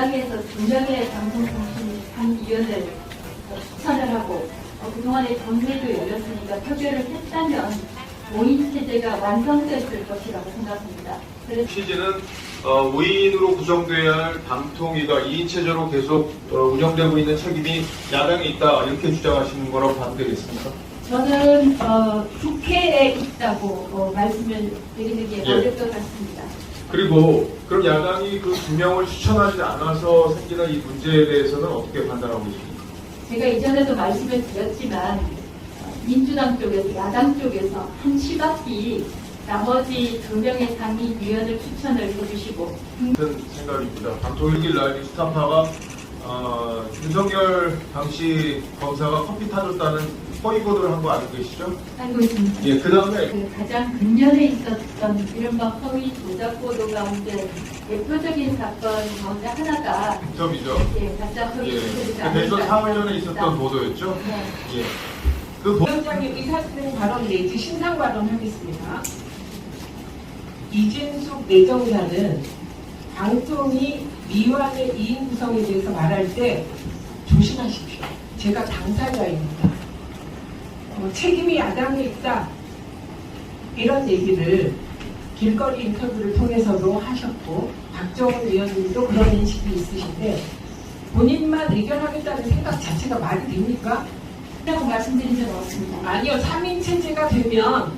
야당에서 두 명의 방송통신위원을 추천을 하고 어, 그동안에 정례도 열렸으니까 표결을 했다면 모인 체제가 완성됐을 것이라고 생각합니다. 취지는 어, 5인으로 구성돼야 할 방통위가 2인 체제로 계속 어, 운영되고 있는 책임이 야당에 있다 이렇게 주장하시는 거라고 봐도 되겠습니까? 저는 어, 국회에 있다고 어, 말씀을 드리는 게 예. 어릴 것 같습니다. 그리고 그럼 야당이 그 두 명을 추천하지 않아서 생기는 이 문제에 대해서는 어떻게 판단하고 계십니까? 제가 이전에도 말씀을 드렸지만 어, 민주당 쪽에서 야당 쪽에서 한 시바퀴 나머지 두 명의 상임위원을 추천을 해주시고 같은 생각입니다. 방통 1일 날 스타파가 어, 윤석열 당시 검사가 커피 타줬다는 허위 보도를 한 거 알고 계시죠? 알고 있습니다. 예, 그 다음에 그 가장 근년에 있었던 이른바 허위 조작 보도 가운데 대표적인 사건 가운데 하나가 점이죠. 예, 가짜 허위 예, 그 대선 사흘 전에 있었던 보도였죠. 네. 예, 그 보... 위원장님 의사진행 발언 내지 신상 발언 하겠습니다. 이진숙 내정자는 방통위 미완의 2인 구성에 대해서 말할 때 조심하십시오. 제가 당사자입니다. 어, 책임이 야당에 있다. 이런 얘기를 길거리 인터뷰를 통해서도 하셨고 박정훈 의원님도 그런 인식이 있으신데 본인만 의견하겠다는 생각 자체가 말이 됩니까? 라고 말씀드린 적 없습니다. 아니요, 3인 체제가 되면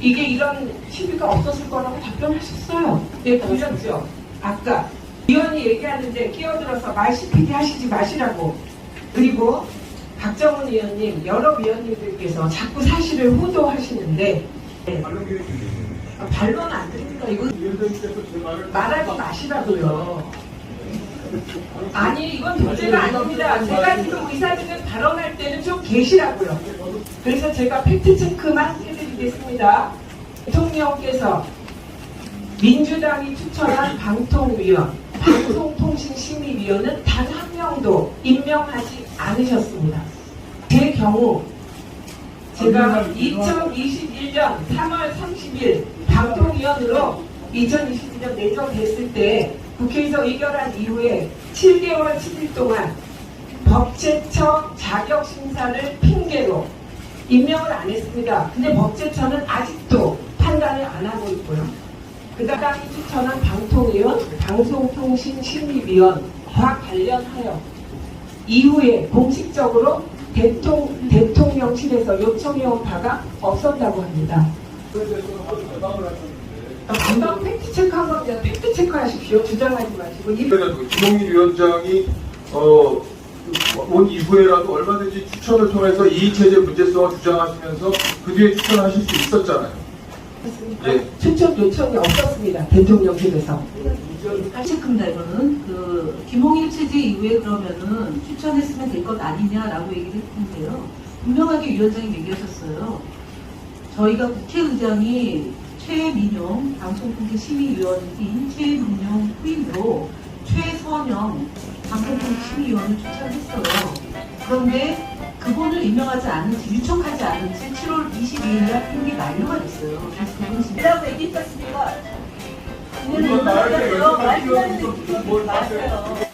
이게 이런 시비가 없었을 거라고 답변하셨어요. 네, 보셨죠? 아까 위원이 얘기하는데 끼어들어서 말 시키게 하시지 마시라고. 그리고 박정훈 의원님, 여러 위원님들께서 자꾸 사실을 호도하시는데 네. 아, 반론 안 드립니다. 이거 말하지 마시라고요. 아니 이건 문제가 아닙니다. 제가 지금 의사들은 발언할 때는 좀 계시라고요. 그래서 제가 팩트 체크만 해드리겠습니다. 대통령께서 민주당이 추천한 방통위원, 방송통신심의위원은 단 한 명도 임명하지 않으셨습니다. 제 경우 제가 2021년 3월 30일 방통위원으로 2021년 내정됐을 때 국회에서 의결한 이후에 7개월 7일 동안 법제처 자격심사를 핑계로 임명을 안 했습니다. 근데 법제처는 아직도 판단을 안 하고 있고요. 그다음에 추천한 방통위원, 방송통신심의위원 과 관련하여 이후에 공식적으로 대통, 대통령실에서 요청해온 바가 없었다고 합니다. 금방 팩트체크한 겁니다. 팩트체크 하십시오. 주장하지 마시고. 이 그래가지고 김홍일 위원장이 어, 온 이후에라도 얼마든지 추천을 통해서 이 체제 문제성을 주장하시면서 그 뒤에 추천하실 수 있었잖아요. 예. 추천 요청이 없었습니다. 대통령실에서. 체크입니다 이거는 그 김홍일 이후에 그러면은 추천했으면 될 것 아니냐라고 얘기를 했는데요. 분명하게 위원장이 얘기하셨어요. 저희가 국회의장이 최민용 방송통신 심의위원인 최민용 후임으로 최선영 방송통신 심의위원을 추천했어요. 그런데 그분을 임명하지 않은 채 유촉하지 않은 채 7월 22일 날 임기 만료가 됐어요. 그래서 그분 진짜라고 얘기했지 않습니까? 말할 때 말씀하세요. 말씀하는데 뭘 마세요.